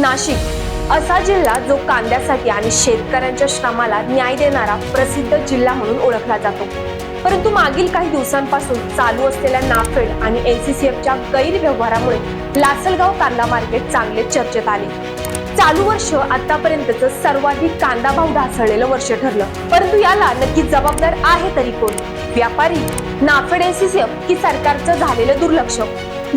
नाशिक. असा जिल्हा जो कांद्यासाठी आणि शेतकऱ्यांच्या श्रमाला न्याय देणारा प्रसिद्ध जिल्हा म्हणून ओळखला जातो. परंतु मागील काही दिवसांपासून चालू असलेल्या नाफेड आणि एनसीसीएफच्या गैरव्यवहारामुळे लासलगाव कांदा मार्केट चांगले चर्चेत आले. चालू वर्ष आतापर्यंतच सर्वाधिक कांदा भाव ढासळलेलं वर्ष ठरलं. परंतु याला नक्की जबाबदार आहे तरी कोण? व्यापारी नाफेड एनसीसीएफ की सरकारचं झालेलं दुर्लक्ष?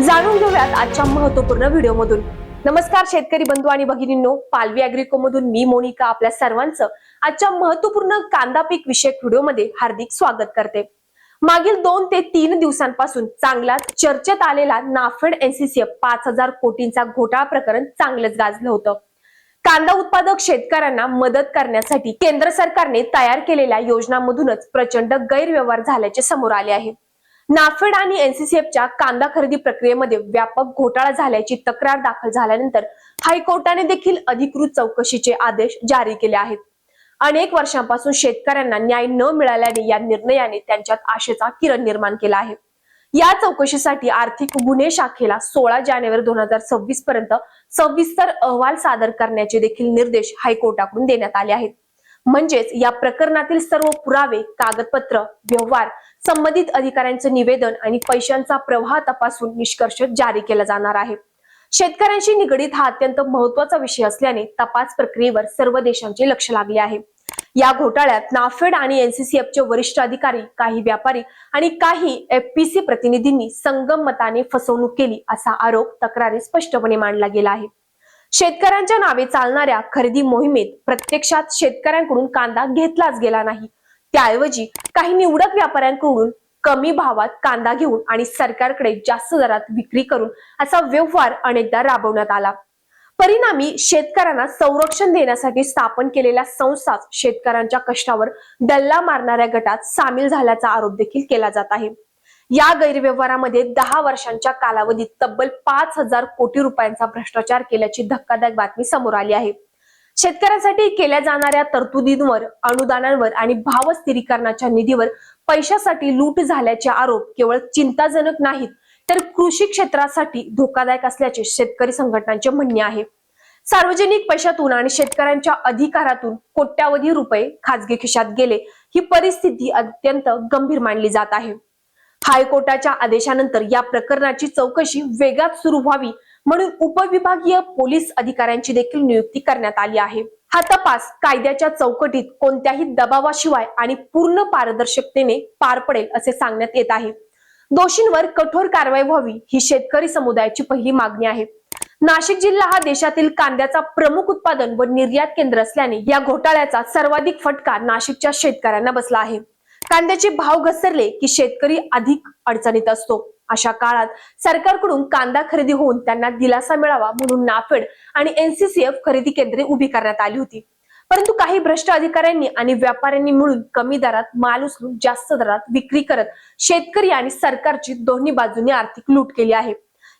जाणून घेऊयात आजच्या महत्त्वपूर्ण व्हिडिओमधून. नमस्कार शेतकरी बंधू आणि भगिनींनो पालवी अॅग्रिको मधून मी मोनिका आपल्या सर्वांचं आजच्या महत्त्वपूर्ण कांदा पीक विषयक व्हिडिओमध्ये हार्दिक स्वागत करते. मागील दोन ते तीन दिवसांपासून चांगलाच चर्चेत आलेला नाफेड एनसीसीएफ पाच हजार कोटींचा घोटाळा प्रकरण चांगलंच गाजलं होतं. कांदा उत्पादक शेतकऱ्यांना मदत करण्यासाठी केंद्र सरकारने तयार केलेल्या योजनांमधूनच प्रचंड गैरव्यवहार झाल्याचे समोर आले आहे. नाफेड आणि एनसीसीएफच्या कांदा खरेदी प्रक्रियेमध्ये व्यापक घोटाळा झाल्याची तक्रार दाखल झाल्यानंतर हायकोर्टाने देखील अधिकृत चौकशीचे आदेश जारी केले आहेत. अनेक वर्षांपासून शेतकऱ्यांना न्याय न मिळाल्याने या निर्णयाने त्यांच्यात आशेचा किरण निर्माण केला आहे. या चौकशीसाठी आर्थिक गुन्हे शाखेला सोळा जानेवारी दोन हजार सव्वीस पर्यंत सविस्तर अहवाल सादर करण्याचे देखील निर्देश हायकोर्टाकडून देण्यात आले आहेत. म्हणजेच या प्रकरणातील सर्व पुरावे कागदपत्र व्यवहार संबंधित अधिकाऱ्यांचं निवेदन आणि पैशांचा प्रवाह तपासून निष्कर्ष जारी केला जाणार आहे. शेतकऱ्यांशी निगडीत हा अत्यंत महत्त्वाचा विषय असल्याने तपास प्रक्रियेवर सर्व देशांचे लक्ष लागले आहे. या घोटाळ्यात नाफेड आणि एनसीसीएफचे वरिष्ठ अधिकारी काही व्यापारी आणि काही एफपीसी प्रतिनिधींनी संगम मताने फसवणूक केली असा आरोप तक्रारी स्पष्टपणे मांडला गेला आहे. शेतकऱ्यांच्या नावे चालणाऱ्या खरेदी मोहिमेत प्रत्यक्षात शेतकऱ्यांकडून कांदा घेतलाच गेला नाही. त्याऐवजी काही निवडक व्यापाऱ्यांकडून कमी भावात कांदा घेऊन आणि सरकारकडे जास्त दरात विक्री करून असा व्यवहार अनेकदा राबवण्यात आला. परिणामी शेतकऱ्यांना संरक्षण देण्यासाठी स्थापन केलेल्या संस्थाच शेतकऱ्यांच्या कष्टावर डल्ला मारणाऱ्या गटात सामील झाल्याचा आरोप देखील केला जात आहे. या गैरव्यवहारामध्ये दहा वर्षांच्या कालावधीत तब्बल पाच हजार कोटी रुपयांचा भ्रष्टाचार केल्याची धक्कादायक बातमी समोर आली आहे. शेतकऱ्यांसाठी केल्या जाणाऱ्या तरतुदींवर अनुदानांवर आणि भाव स्थिरीकरणाच्या निधीवर पैशासाठी लूट झाल्याचे आरोप केवळ चिंताजनक नाहीत तर कृषी क्षेत्रासाठी धोकादायक असल्याचे शेतकरी संघटनांचे म्हणणे आहे. सार्वजनिक पैशातून आणि शेतकऱ्यांच्या अधिकारातून कोट्यावधी रुपये खाजगी खिशात गेले ही परिस्थिती अत्यंत गंभीर मानली जात आहे. हायकोर्टाच्या आदेशानंतर या प्रकरणाची चौकशी वेगात सुरू व्हावी म्हणून उपविभागीय पोलीस अधिकाऱ्यांची देखील नियुक्ती करण्यात आली आहे. हा तपास कायद्याच्या चौकटीत कोणत्याही दबावाशिवाय आणि पूर्ण पारदर्शकतेने पार पडेल असे सांगण्यात येत आहे. दोषींवर कठोर कारवाई व्हावी ही शेतकरी समुदायाची पहिली मागणी आहे. नाशिक जिल्हा हा देशातील कांद्याचा प्रमुख उत्पादन व निर्यात केंद्र असल्याने या घोटाळ्याचा सर्वाधिक फटका नाशिकच्या शेतकऱ्यांना बसला आहे. कांद्याचे भाव घसरले की शेतकरी अधिक अडचणीत असतो. अशा काळात सरकारकडून कांदा खरेदी होऊन त्यांना दिलासा मिळावा म्हणून नाफेड आणि एनसीसीएफ खरेदी केंद्रे उभी करण्यात आली होती. परंतु काही भ्रष्ट अधिकाऱ्यांनी आणि व्यापाऱ्यांनी मिळून कमी दरात माल उचलून जास्त दरात विक्री करत शेतकरी आणि सरकारची दोन्ही बाजूने आर्थिक लूट केली आहे.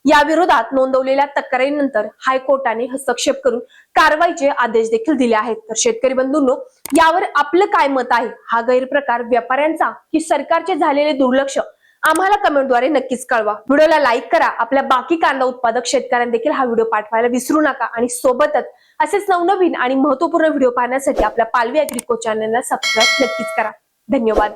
या विरोधात नोंदवलेल्या तक्रारीनंतर हायकोर्टाने हस्तक्षेप करून कारवाईचे आदेश देखील दिले आहेत. तर शेतकरी बंधूंनो यावर आपलं काय मत आहे? हा गैरप्रकार व्यापाऱ्यांचा की सरकारचे झालेले दुर्लक्ष? आम्हाला कमेंटद्वारे नक्कीच कळवा. व्हिडिओला लाईक करा. आपल्या बाकी कांदा उत्पादक शेतकऱ्यांना देखील हा व्हिडिओ पाठवायला विसरू नका. आणि सोबतच असेच नवनवीन आणि महत्त्वपूर्ण व्हिडिओ पाहण्यासाठी आपल्या पालवी अॅग्रिको चॅनलला सबस्क्राईब नक्कीच करा. धन्यवाद.